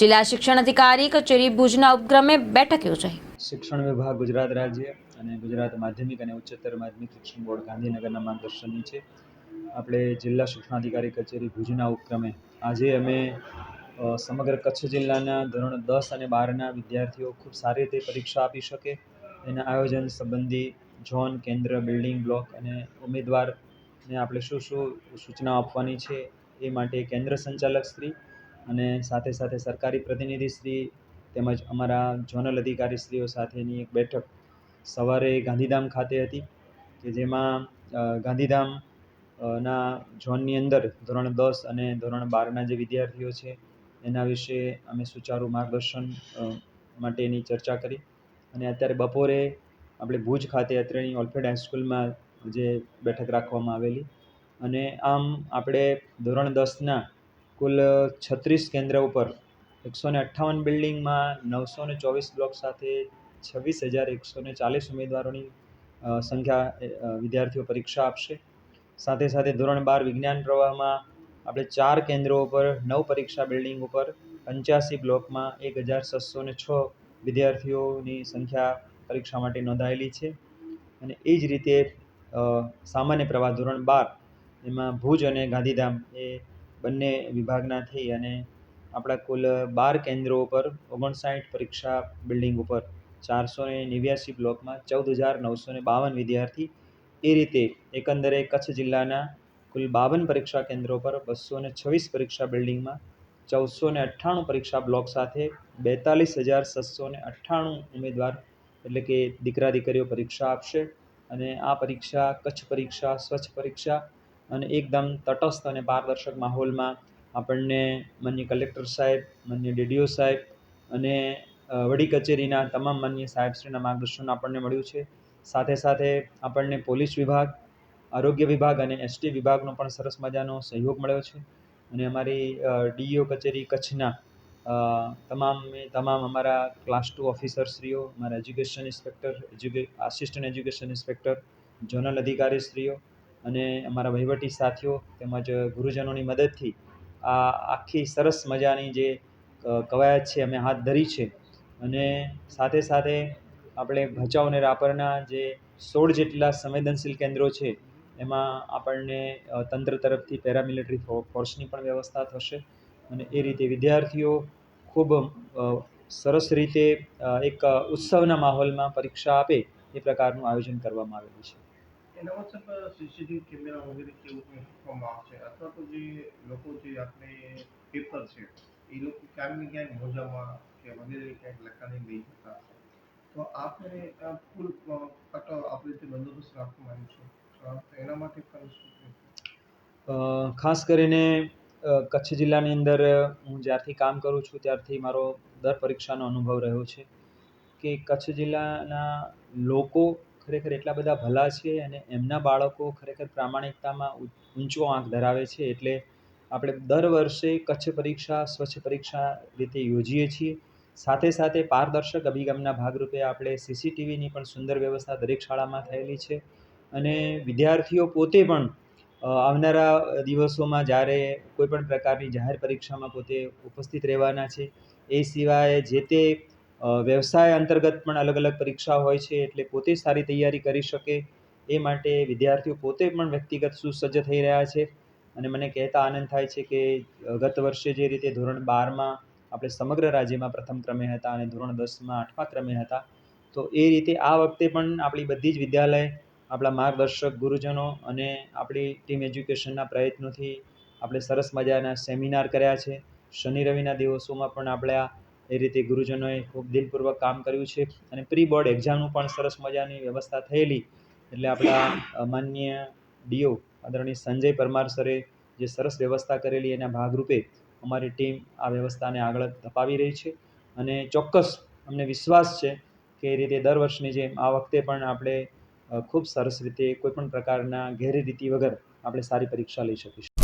જિલ્લા શિક્ષણ અધિકારી કચેરી ભુજના ઉપક્રમે બેઠક યોજાઈ. શિક્ષણ વિભાગ ગુજરાત રાજ્ય અને ગુજરાત માધ્યમિક અને ઉચ્ચતર માધ્યમિક શિક્ષણ બોર્ડ ગાંધીનગરના માર્ગદર્શન નીચે આપણે જિલ્લા શિક્ષણાધિકારી કચેરી ભુજના ઉપક્રમે આજે અમે સમગ્ર કચ્છ જિલ્લાના ધોરણ દસ અને બારના વિદ્યાર્થીઓ ખૂબ સારી રીતે પરીક્ષા આપી શકે. એના આયોજન સંબંધી ઝોન, કેન્દ્ર, બિલ્ડિંગ બ્લોક અને ઉમેદવારને આપણે શું શું સૂચના આપવાની છે એ માટે કેન્દ્ર સંચાલક શ્રી અને સાથે સાથે સરકારી પ્રતિનિધિશ્રી તેમજ અમારા ઝોનલ અધિકારીશ્રીઓ સાથેની એક બેઠક સવારે ગાંધીધામ ખાતે હતી, કે જેમાં ગાંધીધામ ના ઝોનની અંદર ધોરણ દસ અને ધોરણ બારના જે વિદ્યાર્થીઓ છે, એના વિશે અમે સુચારુ માર્ગદર્શન માટેની ચર્ચા કરી. અને અત્યારે બપોરે આપણે ભુજ ખાતે અત્રેની ઓલ્ફેડ હાઈસ્કૂલમાં જે બેઠક રાખવામાં આવેલી. અને આમ આપણે ધોરણ દસના કુલ છત્રીસ કેન્દ્ર ઉપર એકસો ને અઠ્ઠાવન બિલ્ડિંગમાં નવસો ને ચોવીસ બ્લોક સાથે છવ્વીસ હજાર એકસો ને ચાલીસ ઉમેદવારોની સંખ્યા વિદ્યાર્થીઓ પરીક્ષા આપશે. સાથે સાથે ધોરણ બાર વિજ્ઞાન પ્રવાહમાં આપણે ચાર કેન્દ્રો ઉપર નવ પરીક્ષા બિલ્ડિંગ ઉપર પંચ્યાસી બ્લોકમાં એક હજાર છસો ને છ વિદ્યાર્થીઓની સંખ્યા પરીક્ષા માટે નોંધાયેલી છે. અને એ જ રીતે સામાન્ય પ્રવાહ ધોરણ બાર, એમાં ભુજ અને ગાંધીધામ એ બંને વિભાગના થઈ અને આપણા કુલ બાર કેન્દ્રો ઉપર ઓગણસાઠ પરીક્ષા બિલ્ડિંગ ઉપર ચારસો ને નેવ્યાસી બ્લોકમાં ચૌદ હજાર નવસો ને બાવન વિદ્યાર્થી એ રીતે એકંદરે કચ્છ જિલ્લાના કુલ બાવન પરીક્ષા કેન્દ્રો પર બસો ને છવ્વીસ પરીક્ષા બિલ્ડિંગમાં ચૌદસો ને અઠ્ઠાણું પરીક્ષા બ્લોક સાથે બેતાલીસ હજાર છસો ને અઠ્ઠાણું ઉમેદવાર એટલે કે દીકરા દીકરીઓ પરીક્ષા આપશે અને આ પરીક્ષા કચ્છ પરીક્ષા, સ્વચ્છ પરીક્ષા અને એકદમ તટસ્થ અને પારદર્શક માહોલમાં આપણને માન્ય કલેક્ટર સાહેબ, માન્ય ડીડીઓ સાહેબ અને વડી કચેરીના તમામ માન્ય સાહેબશ્રીના માર્ગદર્શન આપણને મળ્યું છે. સાથે સાથે આપણને પોલીસ વિભાગ, આરોગ્ય વિભાગ અને એસટી વિભાગનો પણ સરસ મજાનો સહયોગ મળ્યો છે. અને અમારી ડીઈઓ કચેરી કચ્છના તમામ તમામે તમામ અમારા ક્લાસ ટુ ઓફિસરશ્રીઓ, અમારા એજ્યુકેશન ઇન્સ્પેક્ટર, એજ્યુકે, આસિસ્ટન્ટ એજ્યુકેશન ઇન્સ્પેક્ટર ઝોનલ અધિકારીશ્રીઓ અને અમારા વહીવટી સાથીઓ તેમજ ગુરુજનોની મદદથી આ આખી સરસ મજાની જે કવાયત છે અમે હાથ ધરી છે. અને સાથે સાથે આપણે ભચાઉ અને રાપરના જે સોળ જેટલા સંવેદનશીલ કેન્દ્રો છે, એમાં આપણને તંત્ર તરફથી પેરામિલિટરી ફોર્સની પણ વ્યવસ્થા થશે. અને એ રીતે વિદ્યાર્થીઓ ખૂબ સરસ રીતે એક ઉત્સવના માહોલમાં પરીક્ષા આપે એ પ્રકારનું આયોજન કરવામાં આવેલું છે. એના વોટ્સએપ સીસીટીવી કેમેરા વગેરે કેવું કંઈ મૂકવામાં આવશે? અથવા તો જે લોકો જે આપણે પેપર છે, એ લોકો ક્યાંક ક્યાંક મોજામાં કે વગેરે ક્યાંક લખાણી લઈ જતા હશે. તો આપણે આ ફૂલ કટ આપણે રીતે બંદોબસ્ત રાખવામાં આવ્યું છે? તો એના માટે પણ શું? ખાસ કરીને કચ્છ જિલ્લાની અંદર હું જ્યારથી કામ કરું છું, ત્યારથી મારો દર પરીક્ષાનો અનુભવ રહ્યો છે કે કચ્છ જિલ્લાના લોકો ખરેખર એટલા બધા ભલા છે અને એમના બાળકો ખરેખર પ્રામાણિકતામાં ઊંચો આંક ધરાવે છે એટલે આપણે દર વર્ષે કચ્છ પરીક્ષા, સ્વચ્છ પરીક્ષા રીતે યોજીએ છીએ. સાથે સાથે પારદર્શક અભિગમના ભાગરૂપે આપણે સીસીટીવીની પણ સુંદર વ્યવસ્થા દરેક શાળામાં થયેલી છે અને વિદ્યાર્થીઓ પોતે પણ આવનારા દિવસોમાં જ્યારે કોઈપણ પ્રકારની જાહેર પરીક્ષામાં પોતે ઉપસ્થિત રહેવાના છે, એ સિવાય જે તે વ્યવસાય અંતર્ગત પણ અલગ અલગ પરીક્ષા હોય છે એટલે પોતે સારી તૈયારી કરી શકે એ માટે વિદ્યાર્થીઓ પોતે પણ વ્યક્તિગત સુસજ્જ થઈ રહ્યા છે. અને મને કહેતા આનંદ થાય છે કે ગત વર્ષે જે રીતે ધોરણ બારમાં આપણે સમગ્ર રાજ્યમાં પ્રથમ ક્રમે હતા અને ધોરણ દસમાં આઠમા ક્રમે હતા, તો એ રીતે આ વખતે પણ આપણી બધી જ વિદ્યાલય, આપણા માર્ગદર્શક, ગુરુજનો અને આપણી ટીમ એજ્યુકેશનના પ્રયત્નોથી આપણે સરસ મજાના સેમિનાર કર્યા છે. શનિ રવિના દિવસોમાં પણ આપણે આ એ રીતે ગુરુજનોએ ખૂબ દિલપૂર્વક કામ કર્યું છે અને પ્રી બોર્ડ એક્ઝામનું પણ સરસ મજાની વ્યવસ્થા થયેલી. એટલે આપણા માનનીય ડીઓ આદરણીય સંજય પરમાર સરે જે સરસ વ્યવસ્થા કરેલી એના ભાગરૂપે અમારી ટીમ આ વ્યવસ્થાને આગળ ધપાવી રહી છે. અને ચોક્કસ અમને વિશ્વાસ છે કે એ રીતે દર વર્ષની જેમ આ વખતે પણ આપણે ખૂબ સરસ રીતે કોઈપણ પ્રકારના પ્રકારના ગેરરીતિ વગર આપણે સારી પરીક્ષા લઈ શકીશું.